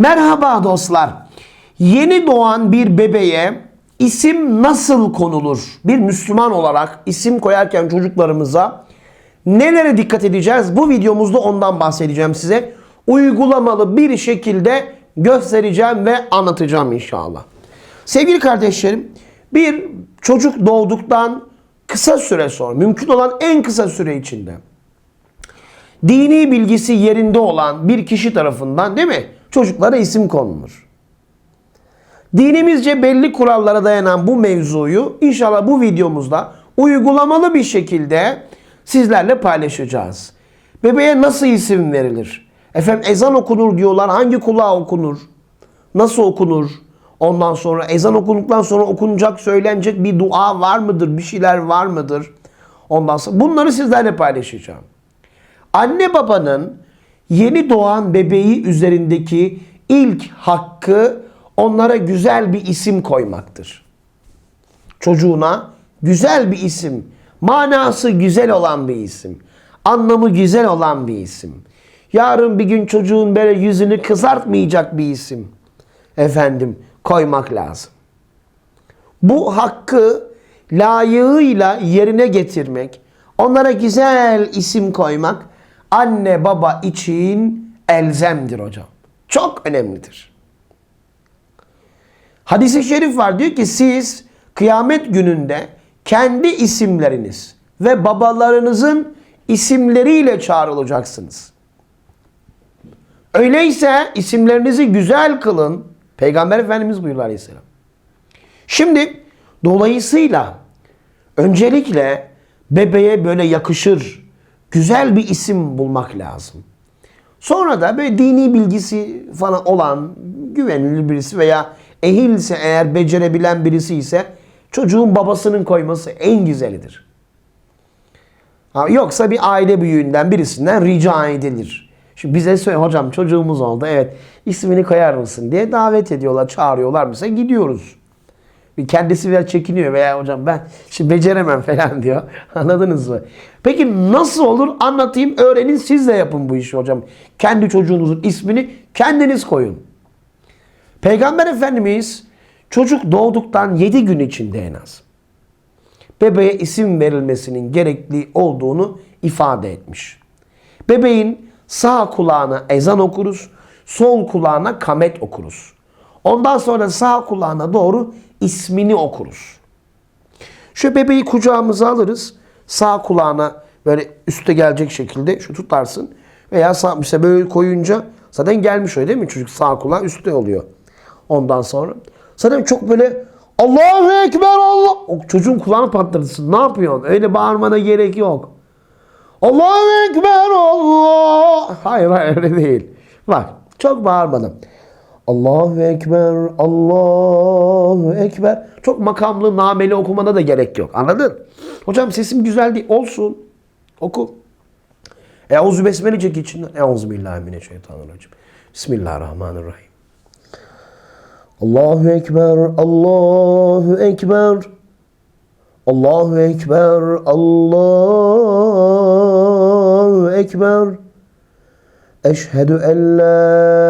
Merhaba dostlar. Yeni doğan bir bebeğe isim nasıl konulur? Bir Müslüman olarak isim koyarken çocuklarımıza nelere dikkat edeceğiz? Bu videomuzda ondan bahsedeceğim size. Uygulamalı bir şekilde göstereceğim ve anlatacağım inşallah. Sevgili kardeşlerim, bir çocuk doğduktan kısa süre sonra, mümkün olan en kısa süre içinde dini bilgisi yerinde olan bir kişi tarafından değil mi? Çocuklara isim konulur. Dinimizce belli kurallara dayanan bu mevzuyu inşallah bu videomuzda uygulamalı bir şekilde sizlerle paylaşacağız. Bebeğe nasıl isim verilir? Efendim ezan okunur diyorlar. Hangi kulağa okunur? Nasıl okunur? Ondan sonra ezan okunduktan sonra okunacak, söylenecek bir dua var mıdır? Bir şeyler var mıdır? Ondan sonra bunları sizlerle paylaşacağım. Anne babanın yeni doğan bebeği üzerindeki ilk hakkı onlara güzel bir isim koymaktır. Çocuğuna güzel bir isim, manası güzel olan bir isim, anlamı güzel olan bir isim. Yarın bir gün çocuğun böyle yüzünü kızartmayacak bir isim efendim koymak lazım. Bu hakkı layığıyla yerine getirmek, onlara güzel isim koymak anne baba için elzemdir hocam. Çok önemlidir. Hadis-i şerif var diyor ki siz kıyamet gününde kendi isimleriniz ve babalarınızın isimleriyle çağrılacaksınız. Öyleyse isimlerinizi güzel kılın. Peygamber Efendimiz buyuruyor aleyhisselam. Şimdi dolayısıyla öncelikle bebeğe böyle yakışır, güzel bir isim bulmak lazım. Sonra da böyle dini bilgisi falan olan güvenilir birisi veya ehilse eğer becerebilen birisi ise çocuğun babasının koyması en güzelidir. Ha, yoksa bir aile büyüğünden birisinden rica edilir. Şimdi bize söyle hocam çocuğumuz oldu evet ismini koyar mısın diye davet ediyorlar çağırıyorlar mesela gidiyoruz. Kendisi biraz çekiniyor veya hocam ben şimdi beceremem falan diyor. Anladınız mı? Peki nasıl olur anlatayım öğrenin siz de yapın bu işi hocam. Kendi çocuğunuzun ismini kendiniz koyun. Peygamber Efendimiz çocuk doğduktan 7 gün içinde en az bebeğe isim verilmesinin gerekli olduğunu ifade etmiş. Bebeğin sağ kulağına ezan okuruz, sol kulağına kamet okuruz. Ondan sonra sağ kulağına doğru ismini okuruz. Şu bebeği kucağımıza alırız. Sağ kulağına böyle üste gelecek şekilde şu tutarsın. Veya sağ mesela böyle koyunca zaten gelmiş öyle değil mi? Çocuk sağ kulağı üstte oluyor. Ondan sonra. Zaten çok böyle Allahu Ekber Allah. O çocuğun kulağını patlatırsın. Ne yapıyorsun? Öyle bağırmana gerek yok. Allahu Ekber Allah. Hayır hayır öyle değil. Bak çok bağırmadım. Allahu Ekber, Allahu Ekber. Çok makamlı, nameli okumana da gerek yok. Anladın? Hocam sesim güzel değil. Olsun. Oku. Euzu besmele çek içinden. Euzu billahi mineşşeytanirracim. Bismillahirrahmanirrahim. Allahu Ekber, Allahu Ekber. Allahu Ekber, Allahu Ekber. Eşhedü en la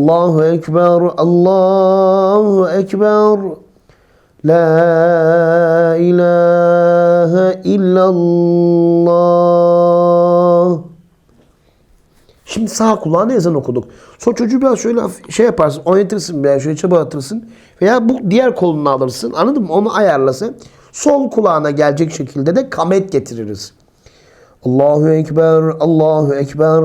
Allahu Ekber, Allahu Ekber. La ilahe illallah. Şimdi sağ kulağına ezan okuduk. Sonra çocuğu biraz şöyle şey yaparsın, oynatırsın biraz şöyle çaba atırsın. Veya bu diğer kolunu alırsın. Anladın mı? Onu ayarlasın. Sol kulağına gelecek şekilde de kamet getiririz. Allahu Ekber, Allahu Ekber.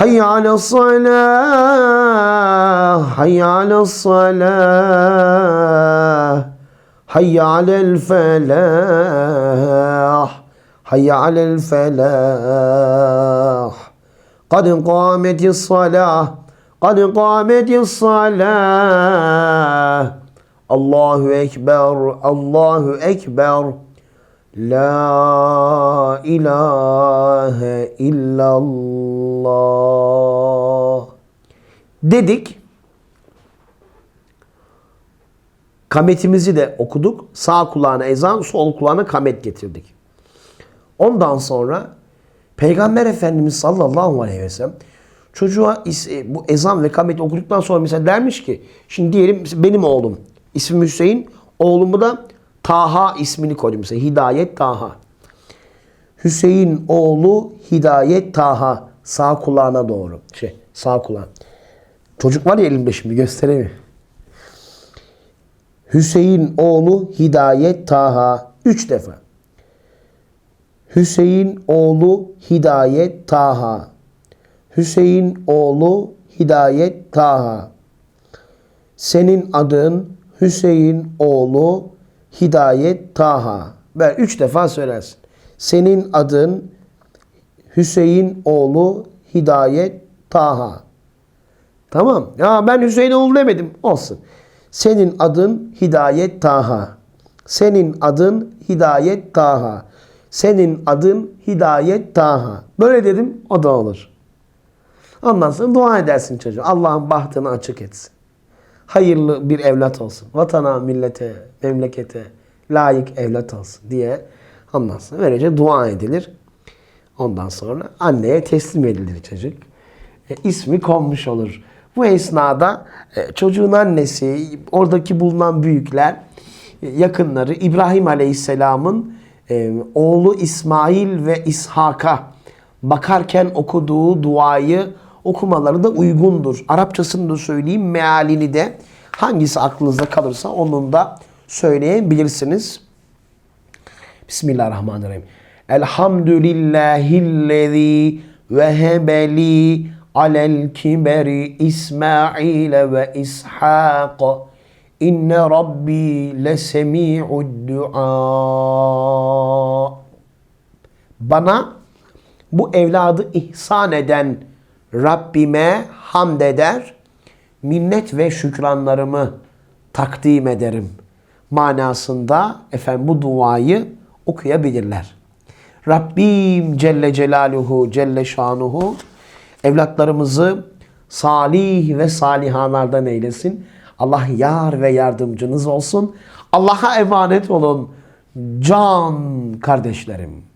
حي على الصلاة حي على الصلاة. حي على الفلاح حي على الفلاح. قد قامت الصلاة قد قامت الصلاة. الله أكبر الله أكبر. La ilahe illallah dedik. Kametimizi de okuduk. Sağ kulağına ezan, sol kulağına kamet getirdik. Ondan sonra Peygamber Efendimiz sallallahu aleyhi ve sellem çocuğa e, bu ezan ve kamet okuduktan sonra mesela dermiş ki şimdi diyelim benim oğlum ismim Hüseyin oğlumu da Taha ismini koydum mesela Hidayet Taha. Hüseyin oğlu Hidayet Taha sağ kulağına doğru. Şey sağ kulağına. Çocuk var ya elimde şimdi göstereyim. Hüseyin oğlu Hidayet Taha. Üç defa. Hüseyin oğlu Hidayet Taha. Hüseyin oğlu Hidayet Taha. Senin adın Hüseyin oğlu Hidayet Taha. Ben üç defa söylersin. Senin adın Hüseyin oğlu Hidayet Taha. Tamam. Ya ben Hüseyin oğlu demedim. Olsun. Senin adın Hidayet Taha. Senin adın Hidayet Taha. Senin adın Hidayet Taha. Böyle dedim o da olur. Ondan sonra dua edersin çocuğa. Allah'ın bahtını açık etsin. Hayırlı bir evlat olsun. Vatana, millete, memlekete layık evlat olsun diye ondan sonra böylece dua edilir. Ondan sonra anneye teslim edilir çocuk. E, ismi konmuş olur. Bu esnada e, çocuğun annesi, oradaki bulunan büyükler, e, yakınları İbrahim Aleyhisselam'ın e, oğlu İsmail ve İshak'a bakarken okuduğu duayı okumaları da uygundur. Arapçasını da söyleyeyim, mealini de hangisi aklınızda kalırsa onun da söyleyebilirsiniz. Bismillahirrahmanirrahim. Elhamdülillahillezî vehebeli alel kiberi İsmail ve İshak. İnne Rabbi lesemi'ud dua. Bana bu evladı ihsan eden Rabbime hamd eder, minnet ve şükranlarımı takdim ederim manasında efendim bu duayı okuyabilirler. Rabbim Celle Celaluhu Celle Şanuhu evlatlarımızı salih ve salihalardan eylesin. Allah yar ve yardımcınız olsun. Allah'a emanet olun can kardeşlerim.